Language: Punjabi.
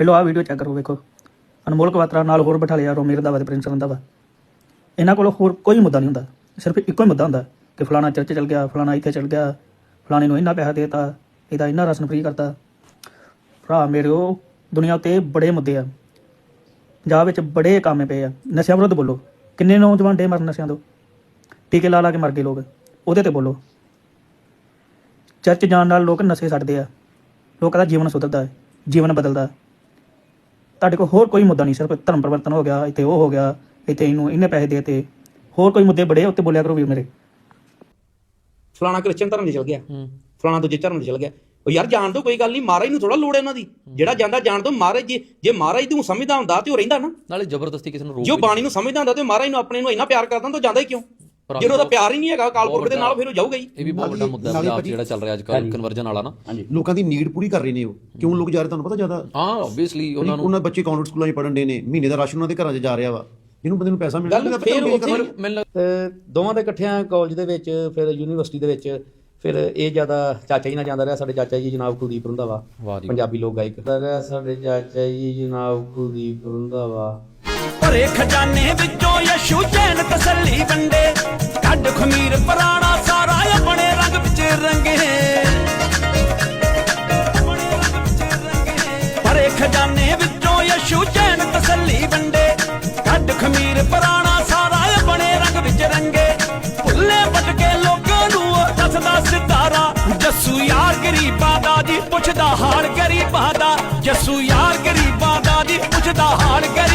ਪਹਿਲਾਂ ਆਹ ਵੀਡੀਓ ਚੈੱਕ ਕਰੋ, ਵੇਖੋ। ਅਨਮੋਲ ਕਵਾਤਰਾ ਨਾਲ ਹੋਰ ਬਿਠਾ ਲਿਆ ਰੋਮੀ ਰੰਧਾਵਾ ਤੇ ਪ੍ਰਿੰਸ ਰੰਧਾਵਾ ਇਹਨਾਂ ਕੋਲ ਹੋਰ ਕੋਈ ਮੁੱਦਾ ਨਹੀਂ ਹੁੰਦਾ। ਸਿਰਫ ਇੱਕੋ ਹੀ ਮੁੱਦਾ ਹੁੰਦਾ ਕਿ ਫਲਾਣਾ ਚਰਚ ਚਲ ਗਿਆ, ਫਲਾਣਾ ਇੱਥੇ ਚਲ ਗਿਆ, ਫਲਾਣੇ ਨੂੰ ਇੰਨਾ ਪੈਸਾ ਦੇਤਾ, ਇਹਦਾ ਇੰਨਾ ਰਸਨ ਫ੍ਰੀ ਕਰਤਾ। ਭਰਾ ਮੇਰਿਓ, ਦੁਨੀਆ ਉੱਤੇ ਬੜੇ ਮੁੱਦੇ ਆ। ਪੰਜਾਬ ਵਿੱਚ ਬੜੇ ਕਾਮੇ ਪਏ ਆ। ਨਸ਼ਿਆਂ ਵਿਰੁੱਧ ਬੋਲੋ। ਕਿੰਨੇ ਨੌਜਵਾਨ ਡੇ ਮਰਨ ਨਸ਼ਿਆਂ ਤੋਂ? ਟੀਕੇ ਲਾ ਲਾ ਕੇ ਮਰ ਗਏ ਲੋਕ। ਉਹਦੇ ਤੇ ਬੋਲੋ। ਚਰਚ ਜਾਣ ਨਾਲ ਲੋਕ ਨਸ਼ੇ ਛੱਡਦੇ ਆ। ਲੋਕਾਂ ਦਾ ਜੀਵਨ ਸੁਧਰਦਾ ਹੈ, ਜੀਵਨ ਬਦਲਦਾ ਤੁਹਾਡੇ ਕੋਲ ਹੋਰ ਕੋਈ ਮੁੱਦਾ ਨਹੀਂ ਸਿਰਫ ਧਰਮ ਪਰਿਵਰਤਨ ਹੋ ਗਿਆ ਇੱਥੇ ਉਹ ਹੋ ਗਿਆ ਇੱਥੇ ਇਹਨੂੰ ਇੰਨੇ ਪੈਸੇ ਦੇਤੇ ਹੋਰ ਕੋਈ ਮੁੱਦੇ ਬੜੇ ਉੱਤੇ ਬੋਲਿਆ ਕਰੋ ਵੀ ਮੇਰੇ। ਫਲਾਣਾ ਕ੍ਰਿਸਚਨ ਧਰਮ 'ਚ ਚਲ ਗਿਆ। ਫਲਾਣਾ ਦੂਜੇ ਧਰਮ 'ਚ ਚਲ ਗਿਆ। ਉਹ ਯਾਰ ਜਾਣ ਦੋ ਕੋਈ ਗੱਲ ਨਹੀਂ ਮਹਾਰਾਜ ਨੂੰ ਥੋੜਾ ਲੋੜ ਹੈ ਉਹਨਾਂ ਦੀ। ਜਿਹੜਾ ਜਾਂਦਾ ਜਾਣ ਦੋ ਮਹਾਰਾਜ ਜੀ ਜੇ ਮਹਾਰਾਜ ਨੂੰ ਸਮਝਦਾ ਹੁੰਦਾ ਤੇ ਉਹ ਰਹਿੰਦਾ ਨਾ। ਨਾਲੇ ਜ਼ਬਰਦਸਤੀ ਕਿਸੇ ਨੂੰ ਰੋਕ ਜੇ ਬਾਣੀ ਨੂੰ ਸਮਝਦਾ ਹੁੰਦਾ ਤੇ ਮਹਾਰਾਜ ਨੂੰ ਆਪਣੇ ਨੂੰ ਇੰਨਾ ਪਿਆਰ ਕਰਦਾ ਤਾਂ ਉਹ ਜਾਂਦਾ ਹੀ ਕਿਉਂ? ਜਦੋਂ ਉਹਦਾ ਪਿਆਰ ਹੀ ਨਹੀਂ ਹੈਗਾ ਕਾਲਪੁਰਖ ਦੇ ਨਾਲ ਫਿਰ ਉਹ ਜਾਊਗਾ ਹੀ। ਇਹ ਵੀ ਬਹੁਤ ਵੱਡਾ ਮੁੱਦਾ ਪੰਜਾਬ ਜਿਹੜਾ ਚੱਲ ਰਿਹਾ ਅੱਜ ਕੱਲ੍ਹ ਕਨਵਰਜਨ ਵਾਲਾ ਨਾ। ਲੋਕਾਂ ਦੀ ਨੀਡ ਪੂਰੀ ਕਰ ਰਹੇ ਨੇ ਉਹ। ਕਿਉਂ ਲੋਕ ਜਾ ਰਹੇ ਤੁਹਾਨੂੰ ਪਤਾ ਜ਼ਿਆਦਾ? ਹਾਂ ਆਬਵੀਅਸਲੀ ਉਹਨਾਂ ਨੂੰ ਉਹਨਾਂ ਬੱਚੇ ਕਨਵੈਂਟ ਸਕੂਲਾਂ 'ਚ ਪੜਨ ਦੇ ਨੇ। ਮਹੀਨੇ ਦਾ ਰਾਸ਼ਨ ਉਹਨਾਂ ਦੇ ਘਰਾਂ 'ਚ ਜਾ ਰਿਹਾ ਵਾ। ਜਿਹਨੂੰ ਬੰਦੇ ਨੂੰ ਪੈਸਾ ਮਿਲਦਾ ਫੇਰ ਉੱਥੇ ਦੋਵਾਂ ਦੇ ਇਕੱਠਿਆਂ ਕਾਲਜ ਦੇ ਵਿੱਚ ਫਿਰ ਯੂਨੀਵਰਸਿਟੀ ਦੇ ਵਿੱਚ ਫਿਰ ਇਹ ਜ਼ਿਆਦਾ ਚਾਚਾ ਜੀ ਨਾਲ ਜਾਂਦਾ ਰਿਹਾ। ਸਾਡੇ ਚਾਚਾ ਜੀ ਜਨਾਬ ਕੁਲਦੀਪ ਰੰਧਾਵਾ ਜੀ ਪੰਜਾਬੀ ਲੋਕ ਗਾਇਕ। ਰਿਹਾ ਸਾਡੇ ਚਾਚਾ ਜੀ ਜਨਾਬ ਕੁਲਦੀਪ ਰੰਧਾਵਾ। ਭਰੇ ਖਜ਼ਾਨੇ ਵਿੱਚੋਂ ਯਸ਼ੂ ਚੈਨ ਤਸੱਲੀ ਵੰਡੇ। ਕੱਢ ਖਮੀਰ ਪੁਰਾਣਾ ਸਾਰਾ ਆਪਣੇ ਰੰਗ ਵਿੱਚ ਰੰਗੇ। ਭਰੇ ਖਜ਼ਾਨੇ ਵਿੱਚੋਂ ਯਸ਼ੂ ਚੈਨ ਤਸੱਲੀ ਵੰਡੇ। ਕੱਢ ਖਮੀਰ ਪੁਰਾਣਾ ਸਾਰਾ ਆਪਣੇ ਰੰਗ ਵਿੱਚ ਰੰਗੇ। ਭੁੱਲੇ ਭਟਕੇ ਲੋਕਾਂ ਨੂੰ ਦੱਸਦਾ ਸਿਤਾਰਾ। ਜੱਸੂ ਯਾਰ ਗਰੀਬਾਂ ਦਾ ਜੀ ਪੁੱਛਦਾ ਹਾਲ ਗਰੀਬਾਂ ਦਾ। ਜੱਸੂ ਯਾਰ ਗਰੀਬਾਂ ਦਾ ਜੀ ਪੁੱਛਦਾ ਹਾਲ ਗਰੀਬਾਂ